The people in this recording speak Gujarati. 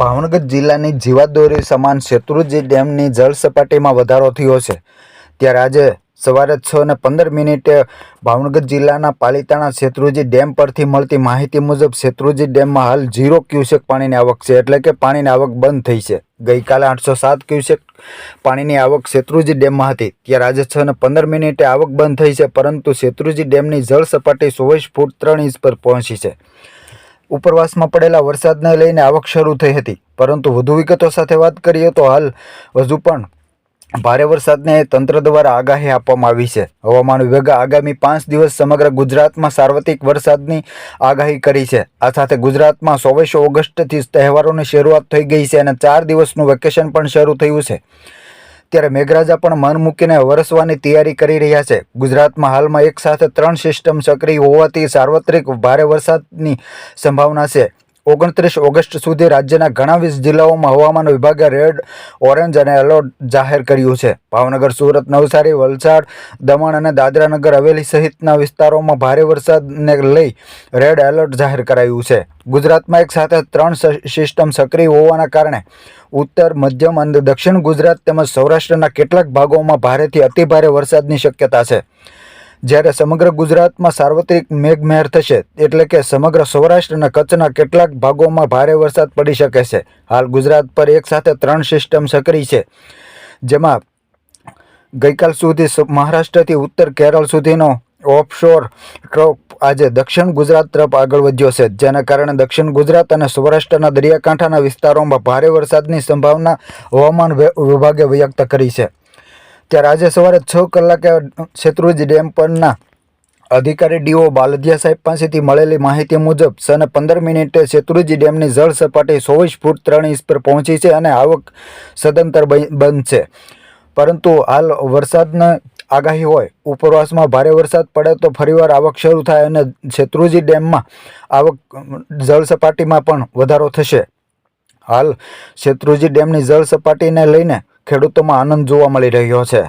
ભાવનગર જિલ્લાની જીવાદોરી સમાન શેત્રુજી ડેમની જળ સપાટીમાં વધારો થયો છે. ત્યારે આજે સવારે છ ને પંદર મિનિટે ભાવનગર જિલ્લાના પાલિતાણા શેત્રુજી ડેમ પરથી મળતી માહિતી મુજબ શેત્રુજી ડેમમાં હાલ ઝીરો ક્યુસેક પાણીની આવક છે એટલે કે પાણીની આવક બંધ થઈ છે. ગઈકાલે આઠસો સાત ક્યુસેક પાણીની આવક શેત્રુજી ડેમમાં હતી. ત્યારે આજે છ ને પંદર મિનિટે આવક બંધ થઈ છે, પરંતુ શેત્રુજી ડેમની જળ સપાટી ચોવીસ ફૂટ ત્રણ ઇંચ પર પહોંચી છે. ઉપરવાસમાં પડેલા વરસાદને લઈને આવક શરૂ થઈ હતી. પરંતુ વધુ વિગતો સાથે વાત કરીએ તો હાલ હજુ પણ ભારે વરસાદને તંત્ર દ્વારા આગાહી આપવામાં આવી છે. હવામાન વિભાગે આગામી પાંચ દિવસ સમગ્ર ગુજરાતમાં સાર્વત્રિક વરસાદની આગાહી કરી છે. આ સાથે ગુજરાતમાં ચોવીસ ઓગસ્ટથી તહેવારોની શરૂઆત થઈ ગઈ છે અને ચાર દિવસનું વેકેશન પણ શરૂ થયું છે. ત્યારે મેઘરાજા પણ મન મૂકીને વરસવાની તૈયારી કરી રહ્યા છે. ગુજરાતમાં હાલમાં એક સાથે ત્રણ સિસ્ટમ સક્રિય હોવાથી સાર્વત્રિક ભારે વરસાદની સંભાવના છે. ઓગણત્રીસ ઓગસ્ટ સુધી રાજ્યના ઘણા વીસ જિલ્લાઓમાં હવામાન વિભાગે રેડ, ઓરેન્જ અને એલર્ટ જાહેર કર્યું છે. ભાવનગર, સુરત, નવસારી, વલસાડ, દમણ અને દાદરાનગર હવેલી સહિતના વિસ્તારોમાં ભારે વરસાદને લઈ રેડ એલર્ટ જાહેર કરાયું છે. ગુજરાતમાં એક સાથે ત્રણ સિસ્ટમ સક્રિય હોવાના કારણે ઉત્તર, મધ્યમ અને દક્ષિણ ગુજરાત તેમજ સૌરાષ્ટ્રના કેટલાક ભાગોમાં ભારેથી અતિભારે વરસાદની શક્યતા છે. જ્યારે સમગ્ર ગુજરાતમાં સાર્વત્રિક મેઘમહેર થશે, એટલે કે સમગ્ર સૌરાષ્ટ્ર અને કચ્છના કેટલાક ભાગોમાં ભારે વરસાદ પડી શકે છે. હાલ ગુજરાત પર એક સાથે ત્રણ સિસ્ટમ સક્રિય છે, જેમાં ગઈકાલ સુધી મહારાષ્ટ્રથી ઉત્તર કેરળ સુધીનો ઓફશોર ટ્રોપ આજે દક્ષિણ ગુજરાત તરફ આગળ વધ્યો છે, જેના કારણે દક્ષિણ ગુજરાત અને સૌરાષ્ટ્રના દરિયાકાંઠાના વિસ્તારોમાં ભારે વરસાદની સંભાવના હવામાન વિભાગે વ્યક્ત કરી છે. ત્યારે આજે સવારે છ કલાકે શેત્રુંજી ડેમ પરના અધિકારી ડીઓ બાલદિયા સાહેબ પાસેથી મળેલી માહિતી મુજબ સને પંદર મિનિટે શેત્રુંજી ડેમની જળ સપાટી ચોવીસ ફૂટ ત્રણ ઇંચ પર પહોંચી છે અને આવક સદંતર બંધ છે. પરંતુ હાલ વરસાદના આગાહી હોય, ઉપરવાસમાં ભારે વરસાદ પડે તો ફરીવાર આવક શરૂ થાય અને શેત્રુંજી ડેમમાં આવક, જળ સપાટીમાં પણ વધારો થશે. હાલ શેત્રુંજી ડેમની જળ સપાટીને લઈને ખેડૂતોમાં આનંદ જોવા મળી રહ્યો છે.